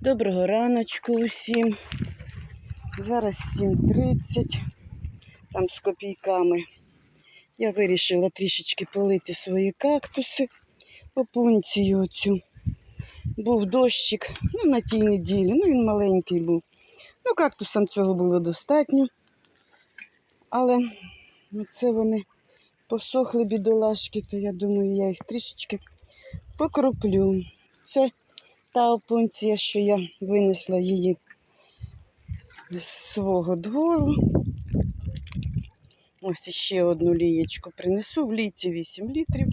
Доброго раночку усім. Зараз 7.30, там з копійками. Я вирішила трішечки полити свої кактуси, опунцію оцю. Був дощик, ну на тій неділі, ну він маленький був. Ну, кактусам цього було достатньо. Але це вони посохли бідолашки, то я думаю, я їх трішечки покроплю. Це та опунція, що я винесла її з свого двору. Ось ще одну лієчку принесу в ліці 8 літрів.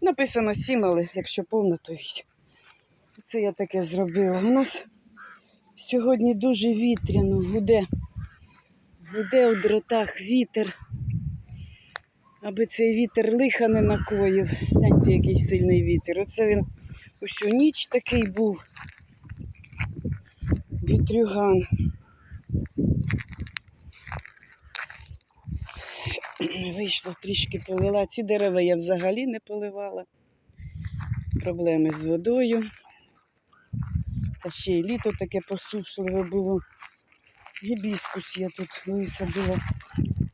Написано 7, але якщо повна, то 8. Це я таке зробила. У нас сьогодні дуже вітряно, гуде. Гуде у дротах вітер. Аби цей вітер лиха не накоїв. Гляньте, який сильний вітер. Оце він усю ніч такий був. Вітрюган. Вийшла трішки полила. Ці дерева я взагалі не поливала. Проблеми з водою. Та ще й літо таке посушливе було. Гібіскус я тут висадила.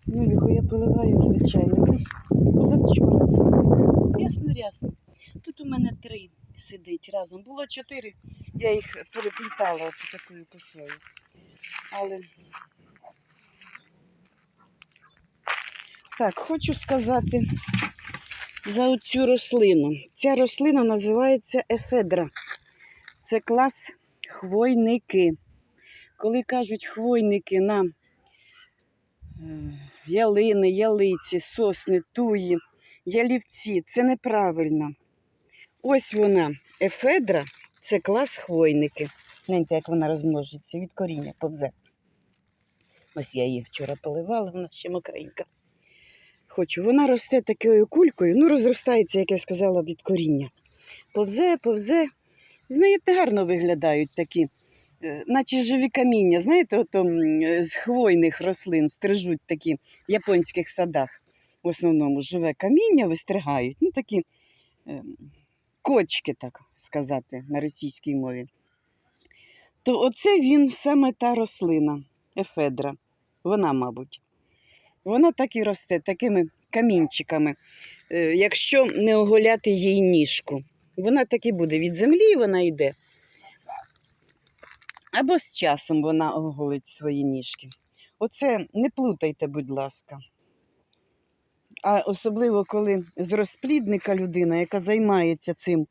Ну, його я поливаю, звичайно. Позавчора це. Ясно, ясно. Тут у мене три сидить разом. Було чотири. Я їх переплітала оце такою косою. Але так, хочу сказати за цю рослину. Ця рослина називається ефедра. Це клас хвойники. Коли кажуть хвойники на е, ялини, ялиці, сосни, туї, ялівці, це неправильно. Ось вона, ефедра, це клас хвойники. Гляньте, як вона розмножиться від коріння повзе. Ось я її вчора поливала, вона ще мокренька. Хочу. Вона росте такою кулькою, ну розростається, як я сказала, від коріння. Повзе, повзе. Знаєте, гарно виглядають такі, е, наче живі каміння. Знаєте, ото з хвойних рослин стрижуть такі в японських садах. В основному живе каміння, вистригають. Ну, такі ем, кочки, так сказати, на російській мові. То оце він саме та рослина, ефедра. Вона, мабуть. Вона так і росте, такими камінчиками, е, якщо не оголяти їй ніжку. Вона так і буде. Від землі вона йде. Або з часом вона оголить свої ніжки. Оце не плутайте, будь ласка. А особливо, коли з розплідника людина, яка займається цим,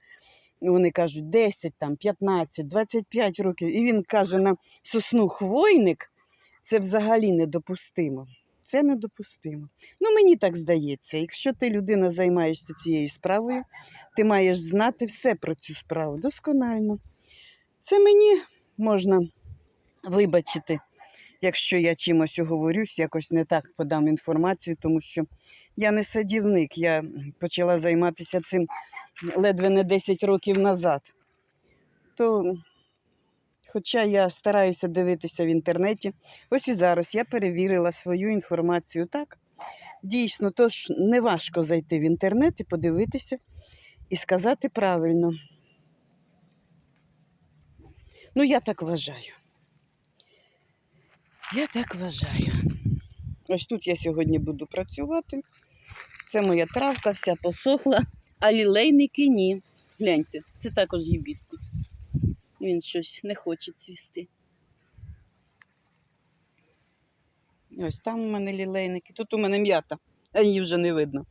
вони кажуть, 10, там, 15, 25 років, і він каже на сосну хвойник, це взагалі недопустимо. Це недопустимо. Ну, мені так здається, якщо ти людина займаєшся цією справою, ти маєш знати все про цю справу досконально. Це мені можна вибачити, якщо я чимось оговорюсь, якось не так подам інформацію, тому що я не садівник, я почала займатися цим ледве не 10 років назад. То, хоча я стараюся дивитися в інтернеті, ось і зараз я перевірила свою інформацію так. Дійсно, тож не важко зайти в інтернет і подивитися і сказати правильно. Ну, я так вважаю. Я так вважаю. Ось тут я сьогодні буду працювати. Це моя травка вся посохла, а лілейники ні. Гляньте, це також гібіскус. Він щось не хоче цвісти. Ось там у мене лілейники, тут у мене м'ята, а її вже не видно.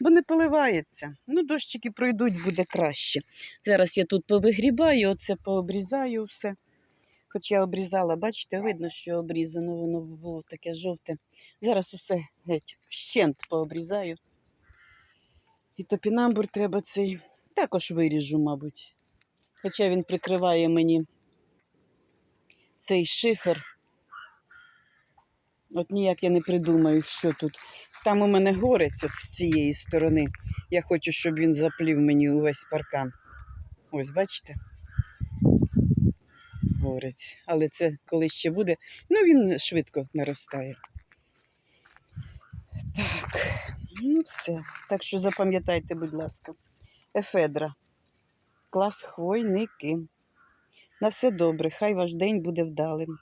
Бо не поливається. Ну, дощики пройдуть, буде краще. Зараз я тут повигрібаю, оце пообрізаю все. Хоч я обрізала, бачите, видно, що обрізано, воно було таке жовте. Зараз усе геть, вщент пообрізаю. І топінамбур треба цей також виріжу, мабуть. Хоча він прикриває мені цей шифер. От ніяк я не придумаю, що тут. Там у мене горець от з цієї сторони. Я хочу, щоб він заплів мені увесь паркан. Ось, бачите? Горець. Але це коли ще буде. Ну, він швидко наростає. Так, ну все. Так що запам'ятайте, будь ласка. Ефедра. Клас хвойники. На все добре, хай ваш день буде вдалим.